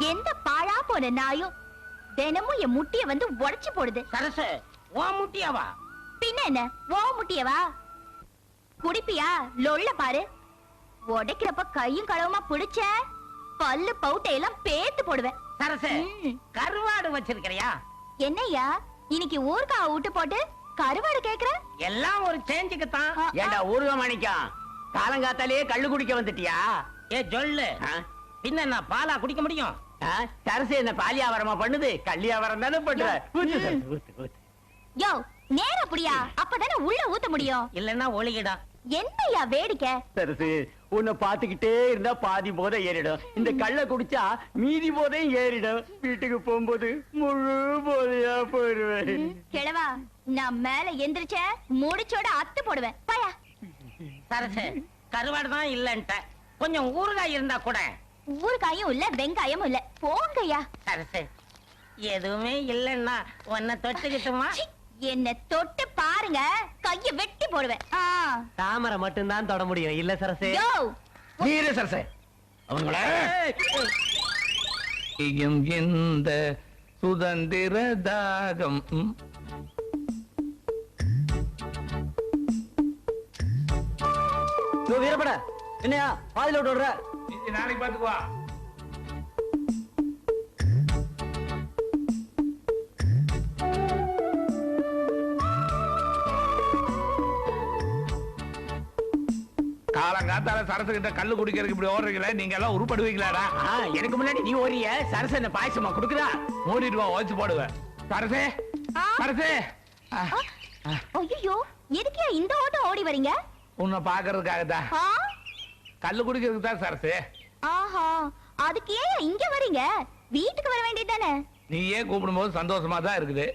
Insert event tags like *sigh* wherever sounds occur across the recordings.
எந்த பாழா போன நாயும் தினமும் என் முட்டிய வந்து உடைச்சு போடுது. சரசு உன் முட்டியாவா? பின்ன என்ன? ஓ முட்டியவா? குடிப்பியா? லொள்ள பாரு. உடைக்கிறப்ப கையும் களவுமா புடிச்ச? பல்லு பவுட்டையெல்லாம் பேத்து போடுவேன். சரசு. கருவாடு வச்சிருக்கிறியா? என்னய்யா? இன்னைக்கு ஊர்கா விட்டு போட்டு கருவாடு கேக்குற? எல்லாம் ஒரு சேஞ்சுக்கு தான் ஏண்டா ஊருக மாணிக்கம் காலங்காத்தாலேயே கள்ளு குடிக்க வந்துட்டியா? ஏ சொல்லு? பின்ன நான் பாலா குடிக்க முடியும்? சரசு என்ன பாலியாவரமா பண்ணுது? கள்ளியாவரம் தானே பண்ற. யோ. நேரம் அப்படியா அப்பதானே உள்ள ஊத்த முடியும். இல்லன்னா ஒளிகிடா என்னய்யா வேடிக்கை? சரசு உன்னை பாத்துக்கிட்டே இருந்தா பாதி போதை ஏறிடும். இந்த கள்ள குடிச்சா மீதி போதையும் ஏறிடும். வீட்டுக்கு போகும்போது முழு போதையா போயிருவேன் கிழவா நான் மேல எந்திரிச்ச முடிச்சோட அத்து போடுவேன். பாயா. சரசு கருவாடு தான் இல்லன்ட்ட. கொஞ்சம் ஊறுகாய் இருந்தா கூட ஊறுகாயும் இல்ல வெங்காயமும் இல்ல. போங்கய்யா. சரசு எதுவுமே இல்லன்னா உன்னை தொட்டுக்கிட்டுமா? என்ன தொட்டு பாருங்க கைய வெட்டி போடுவேன். ஆ. தாமரை மட்டும்தான் தொட முடியும். இல்ல சரசு. யோ நீரே சரசே. அவங்கள? இந்த சுதந்திர தாகம். வீரப்பட. என்னையா பாதில விட்டு விடுற நாளைக்கு பாத்துக்குவா காலங்காத்தால சரசு கிட்ட கல்லு குடிக்கிறதுக்கு இப்படி ஓடுறீங்களே நீங்க எல்லாம் உருப்படுவீங்களாடா எனக்கு முன்னாடி நீ ஓரிய சரசு என்ன பாயசமா குடுக்குறா ஓச்சு போடுவேன் சரசே. சரசே. ஆ, ஐயோ எதுக்கு இந்த ஓட்டம் ஓடி வரீங்க? உன்னை பாக்குறதுக்காகத்தான் ஆ? கல்லு குடிக்கிறதுக்கு தான் சரசு. ஆஹா அதுக்கு ஏன் இங்க வரீங்க? வீட்டுக்கு வர வேண்டியதானே நீ ஏன் கூப்பிடும்போது சந்தோஷமா தான் இருக்குது.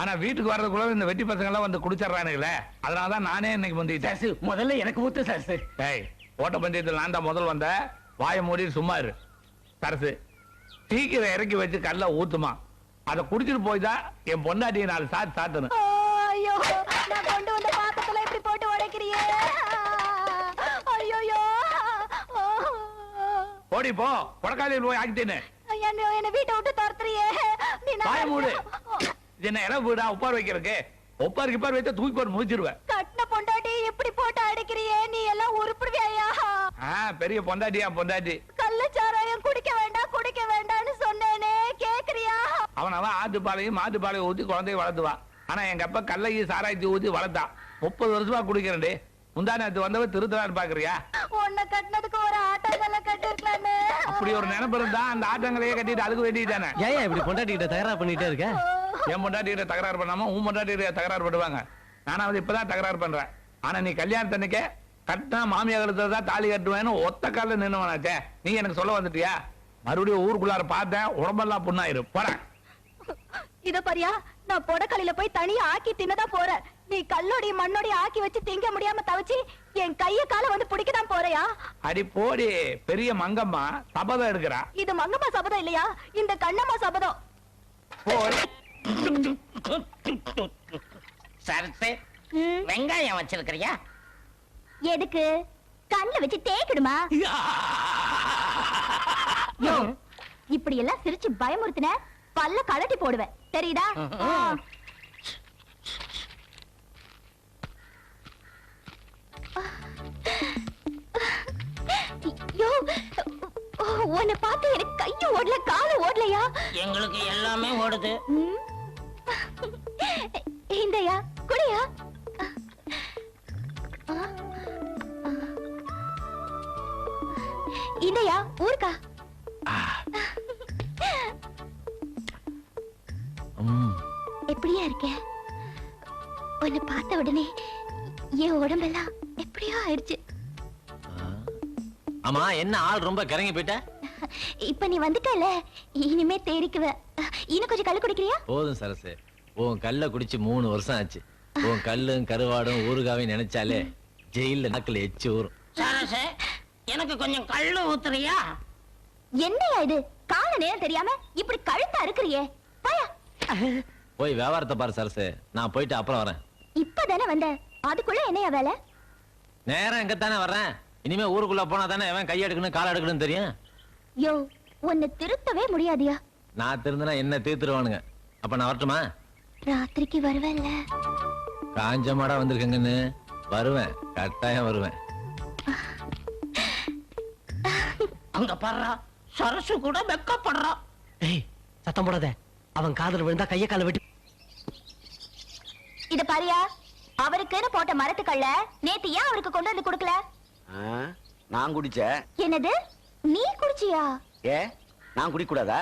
ஆனா வீட்டுக்கு வர்றதுக்குள்ள இந்த வெட்டி பசங்க எல்லாம் வந்து குடிச்சிடுறானுங்களே. அதனாலதான் நானே இன்னைக்கு வந்துட்டேன் சரசு முதல்ல எனக்கு ஊத்து சரசு ஏய் ஓட்ட பந்தயத்தில் நான் தான் முதல் வந்த வாயை மூடி சும்மா இரு. சரசு சீக்கிரம் இறக்கி வச்சு கல்ல ஊத்துமா. அதை குடிச்சிட்டு போய் தான் என் பொண்டாட்டியை நாலு சாத்து சாத்தணும். ஐயோ நான் கொண்டு வந்த பாத்திரத்துல இப்படி போட்டு உடைக்கிறியே. ஓடி போ. கொடக்காலியில் போய் ஆக்கிட்டேன்னு. என்ன வீட்டை விட்டு துரத்துறியே. வாயை மூடு. இது என்ன இடம் வீடா உப்பார் வைக்கிறதுக்கு? ஒப்பார் கிப்பார் வைத்தா தூக்கி போட்டு முடிச்சிருவேன் கட்டின பொண்டாட்டி எப்படி போட்டு அடிக்கிறியே நீ எல்லாம் உருப்பிடுவியா ஆ பெரிய பொண்டாட்டியா பொண்டாட்டி. கள்ளச்சாராயம் குடிக்க வேண்டாம் குடிக்க வேண்டாம்னு சொன்னேனே கேக்குறியா? அவன் அவன் ஆட்டுப்பாலையும் மாட்டுப்பாலையும் ஊத்தி குழந்தைய வளர்த்துவான். ஆனா எங்க அப்பா கல்லையும் சாராயத்தி ஊத்தி வளர்த்தான். முப்பது வருஷமா குடிக்கிறேன்டி. முந்தா நேத்து வந்தவ திருத்தலான்னு பாக்குறியா? உன்னை கட்டினதுக்கு ஒரு ஆட்டோல கட்டிருக்கலாமே. அப்படி ஒரு நினைப்பு இருந்தா அந்த ஆட்டங்களையே கட்டிட்டு அதுக்கு வேண்டியதானே ஏன் இப்படி பொண்டாட்டிக்கிட்ட தகரா பண்ணிட்டே இருக்க? என் பொண்டாட்டிகிட்ட தகராறு பண்ணாம உன் பொண்டாட்டிகிட்ட தகராறு பண்ணுவாங்க. நானாவது இப்பதான் தகராறு பண்றேன். ஆனா நீ கல்யாணத்தன்னைக்கே கட்டினா மாமியா கழுத்துல தான் தாலி கட்டுவேன்னு ஒத்த கால நின்னுவனாச்சே. நீ எனக்கு சொல்ல வந்துட்டியா? மறுபடியும் ஊருக்குள்ளார பார்த்தேன் உடம்பெல்லாம் புண்ணாயிரும். போறேன் இத பாரியா நான் பொடக்கலையில போய் தனியா ஆக்கி தின்னதா போறேன். நீ கல்லோடி மண்ணோடி ஆக்கி வச்சு திங்க முடியாம தவச்சு என் கைய கால வந்து பிடிக்கதான் போறியா? அடி போடி பெரிய மங்கம்மா சபதம் எடுக்கிறா. இது மங்கம்மா சபதம் இல்லையா? இந்த கண்ணம்மா சபதம். சரசு வெங்காயம் வச்சிருக்கிறியா? எதுக்கு? கண்ணுல வச்சு தேய்க்கிடுமா? யோ, இப்படி எல்லாம் சிரிச்சு பயமுறுத்தின பல்ல கலட்டி போடுவேன். தெரியுதா? உன்னை பார்த்து எனக்கு கையும் ஓடல காலும் ஓடலையா? எங்களுக்கு எல்லாமே ஓடுது. இந்தயா குடியா. இந்தயா ஊருக்கா. எப்படியா இருக்க? உன்னை பார்த்த உடனே என் உடம்பெல்லாம் எப்படியோ ஆயிடுச்சு. ஆமா என்ன ஆள் ரொம்ப கிறங்கி போயிட்ட? இப்ப நீ வந்துட்டல இனிமே தேறிக்குவ இன்னும் கொஞ்சம் கல்லு குடிக்கிறியா? போதும் சரசு. உன் கல்ல குடிச்சு மூணு வருஷம் ஆச்சு. உன் கல்லும் கருவாடும் ஊறுகாவையும் நினைச்சாலே ஜெயில நாக்குல எச்சு ஊறும். சரசு எனக்கு கொஞ்சம் கள்ளு ஊத்துறியா? என்னையா இது? கால நேரம் தெரியாம இப்படி கழுத்தா இருக்கிறியே. பாயா. போய் வியாபாரத்தை பாரு சரசு. நான் போயிட்டு அப்புறம் வரேன். இப்பதானே வந்த? அதுக்குள்ள என்னையா வேலை? நேரம் எங்க தானே வர்றேன். இனிமே ஊருக்குள்ள போனா தானே எவன் கை எடுக்கணும் கால் எடுக்கணும் தெரியும்? யோ உன்னை திருத்தவே முடியாதியா? நான் திருந்தினா என்ன தீர்த்துருவானுங்க. அப்ப நான் வரட்டுமா? ராத்திரிக்கு வருவேன்ல. காஞ்ச மாடா வந்திருக்கேங்கன்னு. வருவேன். கட்டாயம் வருவேன். அங்க பாடுறா. சரசு கூட வெக்கப்படுறா. ஏய் சத்தம் போடாத. அவன் காதல் விழுந்தா கைய கால வெட்டி இத பாரியா அவருக்குன்னு போட்ட மரத்துக்கல்ல நேத்து ஏன் அவருக்கு கொண்டு வந்து கொடுக்கல? நான் குடிச்சேன். என்னது? நீ குடிச்சியா? ஏ நான் குடிக்கூடாதா?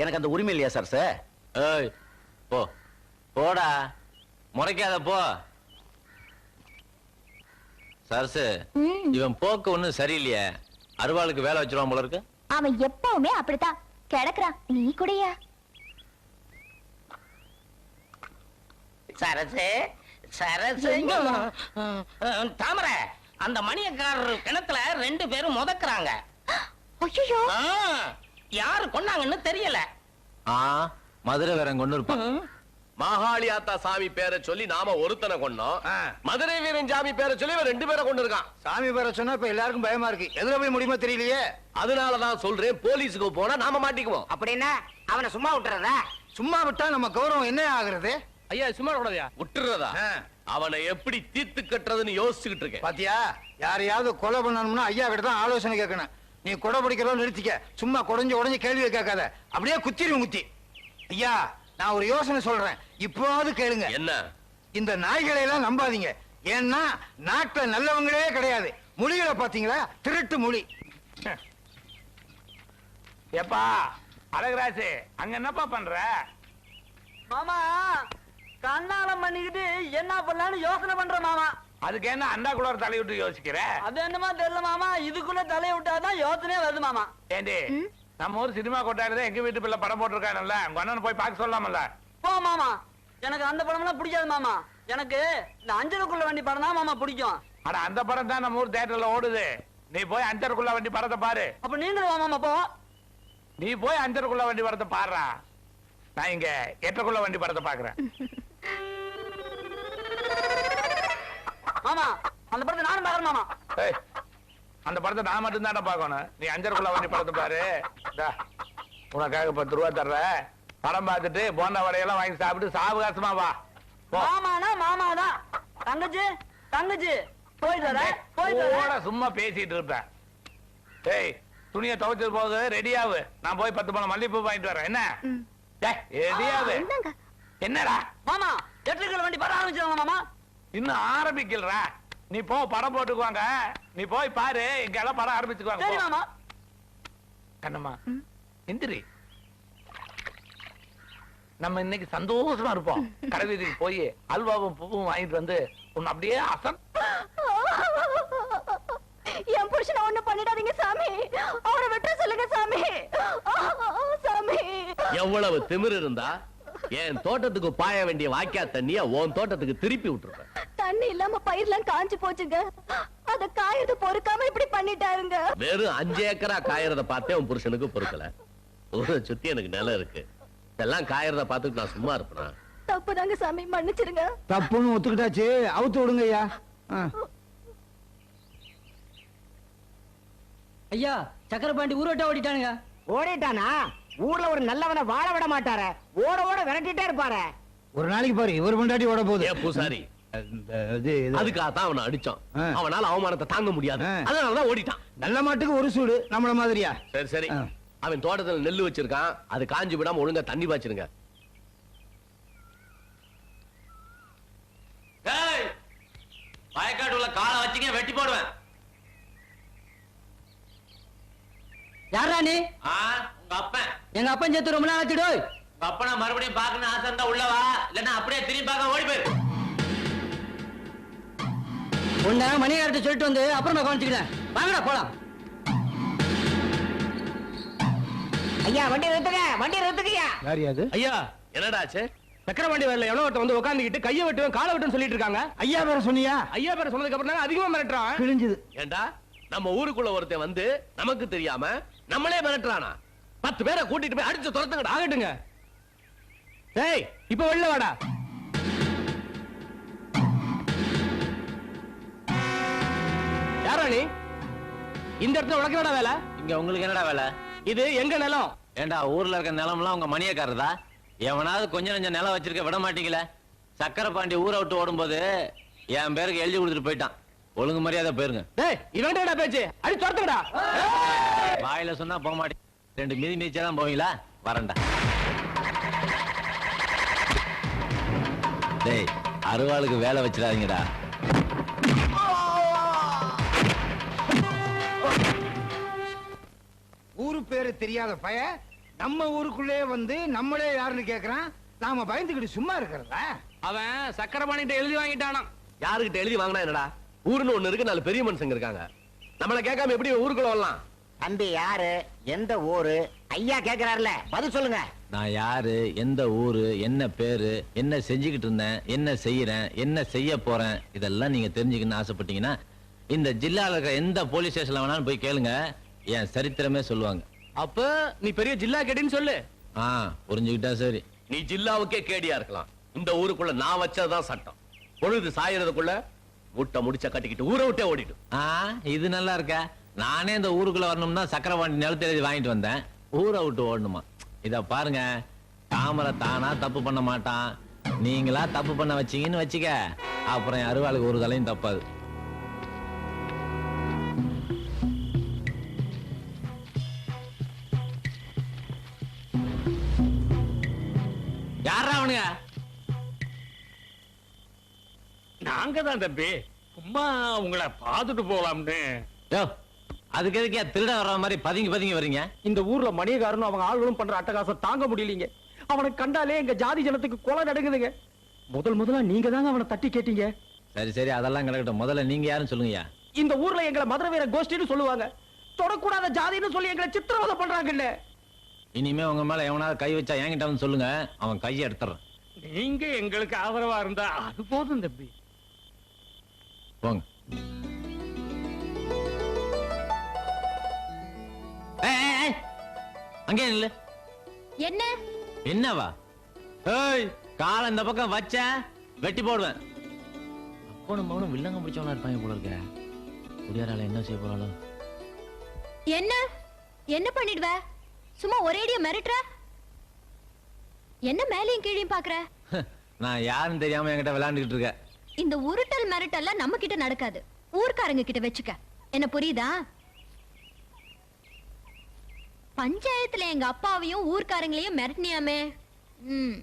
எனக்கு அந்த உரிமை இல்லையா சார் சார் ஏய் போ. போடா. முறைக்காத போ. சரசு இவன் போக்கு ஒண்ணும் சரியில்லையே. அருவாளுக்கு வேலை வச்சிருவான் போல இருக்கு. அவன் எப்பவுமே அப்படித்தான். கிடக்குறான். நீ குடியா? சரசு சரசு தாமரை. அந்த மணியக்காரர் கிணத்துல ரெண்டு பேரும் முதக்குறாங்க. ஐயோ. ஆ, யாரு கொண்டாங்கன்னு தெரியல. ஆ மதுரை வேற கொண்டு இருப்பான் மாகாளி ஆத்தா சாமி பேரை சொல்லி நாம ஒருத்தனை கொண்டோம் மதுரை வீரன் சாமி பேரை சொல்லி இவன் ரெண்டு பேரை கொண்டு இருக்கான். சாமி பேர சொன்னா இப்ப எல்லாருக்கும் பயமா இருக்கு. எதுல போய் முடியுமோ தெரியலையே. அதனாலதான் சொல்றேன் போலீஸுக்கு போனா நாம மாட்டிக்குவோம். அப்படின்னா அவனை சும்மா விட்டுறதா? சும்மா விட்டா நம்ம கௌரவம் என்ன ஆகுறது? ஐயா சும்மா கூடாதயா விட்டுறதா. அவனை எப்படி தீர்த்து கட்டுறதுன்னு யோசிச்சுக்கிட்டு இருக்கேன். பாத்தியா யாரையாவது கொலை பண்ணணும்னா ஐயா கிட்ட தான் ஆலோசனை கேட்கணும். நீ கொடை பிடிக்கிறோம் நிறுத்திக்க. சும்மா குடஞ்சு உடஞ்சு கேள்வி கேட்காத. அப்படியே குத்திரும் குத்தி ஐயா நான் ஒரு யோசனை சொல்றேன். இப்போவாவது கேளுங்க. என்ன? இந்த நாய்களை எல்லாம் நம்பாதீங்க. ஏன்னா நாட்டுல நல்லவங்களே கிடையாது. மொழிகளை பாத்தீங்களா திருட்டு மொழி. ஏப்பா அழகராசு அங்க என்னப்பா பண்ற? மாமா கண்ணாலம் பண்ணிக்கிட்டு என்ன பண்ணலாம்னு யோசனை பண்ற மாமா. அதுக்கு என்ன அண்டா குளர் தலை விட்டு யோசிக்கிற? அது என்னமா தெரியல மாமா. இதுக்குள்ள தலைய விட்டாதான் யோசனையே வருது மாமா. ஏண்டி நம்ம ஊர் சினிமா கொட்டாயில தான் எங்க வீட்டு பிள்ளை படம் போட்டிருக்கானல்ல? உங்க அண்ணன் போய் பார்க்க சொல்லலாம்ல போ மாமா. எனக்கு அந்த படம்லாம் பிடிக்காது மாமா. எனக்கு இந்த அஞ்சலுக்குள்ள வண்டி படம் தான் மாமா பிடிக்கும். அட அந்த படம் தான் நம்ம ஊர் தியேட்டர்ல ஓடுது. நீ போய் அஞ்சருக்குள்ள வண்டி படத்தை பாரு. அப்ப நீங்களும் மாமா போ. நீ போய் அஞ்சருக்குள்ள வண்டி படத்தை பாருடா. நான் இங்க எட்டக்குள்ள வண்டி படத்தை பாக்குறேன். *laughs* மாமா அந்த படத்தை நானும் பாக்குறேன் மாமா. ஏய், அந்த படத்தை நான் மட்டும் தானே பார்க்கணும். நீ அஞ்சருக்குள்ள வண்டி படத்தை பாரு. உனக்காக பத்து ரூபா தர்றேன். படம் பார்த்துட்டு போண்டா வடையெல்லாம் வாங்கி சாப்பிட்டு சாவகாசமா வா. போ. மாமானா மாமா தான் தங்கச்சி. தங்கச்சி வர போயிட்டு ஓட வர சும்மா பேசிட்டு இருப்பேன். டேய் துணியை துவைச்சது போது ரெடியாவு நான் போய் பத்து பணம் மல்லிகைப்பூ வாங்கிட்டு வரேன். என்ன? ரெடியாவு என்னங்க என்னடா? மாமா எட்டுக்குள்ள வண்டி படம் ஆரம்பிச்சிருவாங்க மாமா. இன்னும் ஆரம்பிக்கலடா. நீ போ படம் போட்டுக்குவாங்க. நீ போய் பாரு. இங்க எல்லாம் படம் ஆரம்பிச்சுக்குவாங்க. சரி. மாமா. கண்ணம்மா எந்திரி. நம்ம இன்னைக்கு சந்தோஷமா இருப்போம். கடை வீதிக்கு போய் அல்வாவும் பூவும் வாங்கிட்டு வந்து உன்னை அப்படியே அசன் என் புருஷனை ஒண்ணு பண்ணிடாதீங்க சாமி. அவரை விட்டு சொல்லுங்க சாமி. சாமி. எவ்வளவு திமிரு இருந்தா என் தோட்டத்துக்கு பாய வேண்டிய வாய்க்கா தண்ணிய உன் தோட்டத்துக்கு திருப்பி விட்டுருப்பேன் தண்ணி இல்லாம பயிர்லாம் காஞ்சு போச்சுங்க. அத காயது பொறுக்காம இப்படி பண்ணிட்டாருங்க. வெறும் அஞ்சு ஏக்கரா காயறத பார்த்தே உன் புருஷனுக்கு பொறுக்கல. ஊரை சுத்தி எனக்கு நிலம் இருக்கு. இதெல்லாம் காயறத பார்த்துட்டு நான் சும்மா இருப்பேனா? தப்புதாங்க சாமி மன்னிச்சிருங்க தப்புன்னு ஒத்துக்கிட்டாச்சு. அவுத்து விடுங்க ஐயா. ஐயா சக்கரபாண்டி ஊரோட்ட ஓடிட்டானுங்க. ஓடிட்டானா? ஊர்ல ஒரு நல்லவனை வாழ விட மாட்டார. ஓட ஓட விரட்டிட்டே இருப்பாரு. ஒரு நாளைக்கு பாரு இவர் பொண்டாட்டி ஓட போகுது. ஏன் பூசாரி. அது அதுக்காக தான் அவனை அடிச்சான். அவனால அவமானத்தை தாங்க முடியாது. அதனாலதான் ஓடிட்டான். நல்ல மாட்டுக்கு ஒரு சூடு நம்மள மாதிரியா? சரி சரி. அவன் தோட்டத்துல நெல்லு வச்சிருக்கான். அது காஞ்சு விடாம ஒழுங்கா தண்ணி பாய்ச்சிருங்க. வயக்காட்டுல காலை வச்சுக்க வெட்டி போடுவேன். யாரா நீ? எங்க அப்பன் சேர்த்து ரொம்ப நாள் ஆச்சுடோ உங்க அப்பனை மறுபடியும் பார்க்கணும் ஆசை இருந்தா உள்ளவா இல்லன்னா அப்படியே திரும்பி பார்க்க ஓடி போயிரு. உன்ன மணிகாரத்தை சொல்லிட்டு வந்து அப்புறமா கவனிச்சுக்கிறேன். வாங்கடா போலாம். ஐயா வண்டி நிறுத்துங்க. வண்டி நிறுத்துக்கய்யா யார் அது? ஐயா என்னடாச்சு சக்கரவண்டி வரல எவ்வளவு ஒருத்தன் வந்து உட்காந்துக்கிட்டு கையை வெட்டுவேன் காலை வெட்டுன்னு சொல்லிட்டு இருக்காங்க. ஐயா வேற சொன்னியா? ஐயா பேர் சொன்னதுக்கு அப்புறம் அதிகமா மிரட்டுறான்? கிழிஞ்சது ஏண்டா நம்ம ஊருக்குள்ள ஒருத்தன் வந்து நமக்கு தெரியாம நம்மளே மிரட்டுறானா? பத்து பேரை கூட்டிட்டு போய் அடிச்சு துரத்துங்கடா ஆகட்டுங்க. டேய் இப்ப வெளில வாடா. யாரா நீ? இந்த இடத்துல உனக்கு என்னடா வேலை? இங்க உங்களுக்கு என்னடா வேலை? இது எங்க நிலம்? ஏண்டா ஊர்ல இருக்க நிலம்லாம் உங்க மணியக்காரதா எவனாவது கொஞ்சம் கொஞ்சம் நிலம் வச்சிருக்க விட மாட்டீங்களே. சக்கரை பாண்டி ஊரை விட்டு ஓடும்போது என் பேருக்கு எழுதி கொடுத்துட்டு போயிட்டான். ஒழுங்கு மரியாதை போயிருங்க. டேய் இவன்டா பேச்சு? அடி துரத்துடா வாயில சொன்னா போக மாட்டேன். ரெண்டு மிதி மிதிச்சா தான் போவீங்களா? வரேன்டா. டேய் அருவாளுக்கு வேலை வச்சிடாதீங்கடா. ஊரு பேரு தெரியாத பய நம்ம ஊருக்குள்ளே வந்து நம்மளே யாருன்னு கேக்குறான். நாம பயந்துகிட்டு சும்மா இருக்கிறதா? அவன் சக்கரை பாணிட்ட எழுதி வாங்கிட்டானாம். யாருகிட்ட எழுதி வாங்கினா என்னடா? ஊருன்னு ஒண்ணு இருக்கு நாலு பெரிய மனுஷங்க இருக்காங்க. நம்மள கேட்காம எப்படி ஊருக்குள்ள வரலாம். தம்பி யாரு? எந்த ஊரு? ஐயா கேக்குறாருல பதில் சொல்லுங்க. நான் யாரு? எந்த ஊரு? என்ன பேரு? என்ன செஞ்சுக்கிட்டு இருந்தேன்? என்ன செய்யறேன்? என்ன செய்ய போறேன்? இதெல்லாம் நீங்க தெரிஞ்சுக்கணும்னு ஆசைப்பட்டீங்கன்னா இந்த ஜில்லால இருக்கிற எந்த போலீஸ் ஸ்டேஷன்ல வேணாலும் போய் கேளுங்க. என் சரித்திரமே சொல்லுவாங்க. அப்ப நீ பெரிய ஜில்லா கேட்டின்னு சொல்லு. ஆ புரிஞ்சுக்கிட்டா சரி. நீ ஜில்லாவுக்கே கேடியா இருக்கலாம். இந்த ஊருக்குள்ள நான் வச்சதுதான் சட்டம். பொழுது சாயறதுக்குள்ள முட்டை முடிச்ச கட்டிக்கிட்டு ஊரை விட்டே ஓடிடும் ஆ இது நல்லா இருக்கா? நானே இந்த ஊருக்குள்ள வரணும்னா சக்கரவாண்டி நிலத்தை எழுதி வாங்கிட்டு வந்தேன். ஊரை விட்டு ஓடணுமா? இத பாருங்க. தாமரை தானா தப்பு பண்ண மாட்டான். நீங்களா தப்பு பண்ண வச்சீங்கன்னு வச்சுக்க. அப்புறம் என் அருவாளுக்கு ஒரு தலையும் தப்பாது. யாரா அவனுங்க? நாங்க தான் தம்பி. சும்மா உங்களை பார்த்துட்டு போலாம்னு. அதுக்கு எதுக்கே திருட வர்ற மாதிரி பதுங்கி பதுங்கி வர்றீங்க இந்த ஊர்ல மணியக்காரனும் அவங்க ஆளுகளும் பண்ற அட்டகாசம் தாங்க முடியலீங்க. அவனை கண்டாலே எங்க ஜாதி ஜனத்துக்கு கொலை நடக்குதுங்க முதல் முதலா நீங்க தாங்க அவனை தட்டி கேட்டீங்க. சரி சரி அதெல்லாம் கிடக்கட்டும். முதல்ல நீங்க யாருன்னு சொல்லுங்கய்யா. இந்த ஊர்ல எங்களை மதுரை வீர கோஷ்டின்னு சொல்லுவாங்க. தொடக்கூடாத ஜாதின்னு சொல்லி எங்களை சித்திரவதை பண்றாங்கல்ல. இனிமே உங்க மேல எவனாவது கை வச்சா என்கிட்ட வந்து சொல்லுங்க. அவன் கையை எடுத்துறான் நீங்க எங்களுக்கு ஆதரவா இருந்தா அது போதும் தம்பி. போங்க. அங்கே நில்லு. என்ன? என்னவா? ஏய் காலை இந்த பக்கம் வச்ச வெட்டி போடுவேன். அப்பனும் மகனும் வில்லங்க பிடிச்சவனா இருப்பாங்க போல இருக்க. குடியாரால என்ன செய்ய போறாளோ? என்ன? என்ன பண்ணிடுவ? சும்மா ஒரேடியா மிரட்டுற? என்ன மேலையும் கீழையும் பாக்குற? நான் யாருன்னு தெரியாம என்கிட்ட விளையாண்டுகிட்டு இருக்க. இந்த உருட்டல் மிரட்டல்லாம் நம்ம கிட்ட நடக்காது. ஊர்க்காரங்க கிட்ட வச்சுக்க. என்ன புரியுதா? பஞ்சாயத்துல எங்க அப்பாவையும் ஊர்க்காரங்களையும் மிரட்டினியாமே. ம்.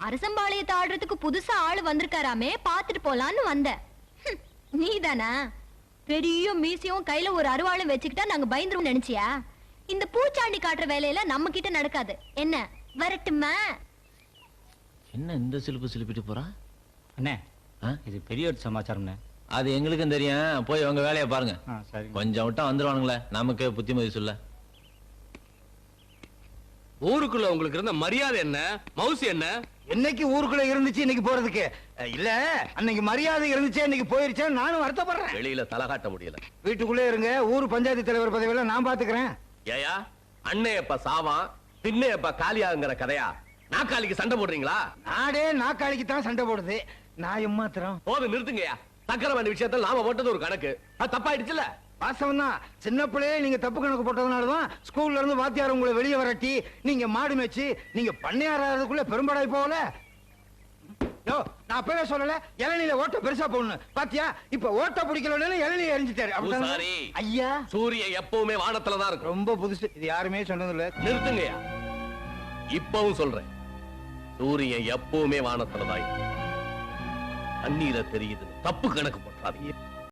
அரசம்பாளையத்தை ஆடுறதுக்கு புதுசா ஆளு வந்திருக்காராமே பாத்துட்டு போலான்னு வந்த ஹம், நீதானா? பெரிய மீசியும் கையில ஒரு அருவாளும் வச்சுக்கிட்டா நாங்க பயந்துரும் நினைச்சியா? இந்த பூச்சாண்டி காட்டுற வேலையெல்லாம் நம்ம கிட்ட நடக்காது. என்ன வரட்டுமா? என்ன இந்த சிலுப்பு சிலுப்பிட்டு போறா? அண்ணே ஆ? இது பெரிய ஒரு சமாச்சாரம்ண்ணே. அது எங்களுக்கும் தெரியும். போய் உங்க வேலையை பாருங்க. கொஞ்சம் விட்டா வந்துருவானுங்களே. நமக்கு புத்திமதி சொல்ல. ஊருக்குள்ள உங்களுக்கு இருந்த மரியாதை என்ன? மவுசு என்ன? என்னைக்கு ஊருக்குள்ள இருந்துச்சு இன்னைக்கு போறதுக்கு? இல்ல அன்னைக்கு மரியாதை இருந்துச்சு இன்னைக்கு போயிருச்சே நானும் வருத்தப்படுறேன். வெளியில தலை காட்ட முடியல. வீட்டுக்குள்ளே இருங்க ஊர் பஞ்சாயத்து தலைவர் பதவியெல்லாம் நான் பாத்துக்கிறேன். ஏயா அண்ணே எப்ப சாவான் எப்ப காலியாங்கிற கதையா? நாக்காளிக்கு சண்டை போடுறீங்களா? நாடே நாக்காளிக்கு தான் சண்டை போடுது. நான் எம்மாத்திரம்? போது நிறுத்துங்கய்யா. சக்கரை வண்டி விஷயத்துல நாம போட்டது ஒரு கணக்கு. அது தப்பாயிடுச்சுல வாஸ்தவம் தான் சின்ன பிள்ளையே நீங்க தப்பு கணக்கு போட்டதுனால தான் ஸ்கூல்ல இருந்து வாத்தியார் உங்களை வெளியே வரட்டி நீங்க மாடு மேய்ச்சி நீங்க பண்ணையாறதுக்குள்ள பெரும்பாடாய் போகல. யோ நான் அப்பவே சொல்லல இளநில ஓட்ட பெருசா போடணும். பாத்தியா? இப்ப ஓட்ட பிடிக்கலன்னு இளநிலை எரிஞ்சிட்டாரு? பூசாரி. ஐயா. சூரியன் எப்பவுமே வானத்துல தான் இருக்கும். ரொம்ப புதுசு. இது யாருமே சொன்னது இல்ல நிறுத்துங்கய்யா. இப்பவும் சொல்றேன். சூரியன் எப்பவுமே வானத்துல தான். தண்ணீரை தெரியுது தப்பு கணக்கு போட்டாதீங்க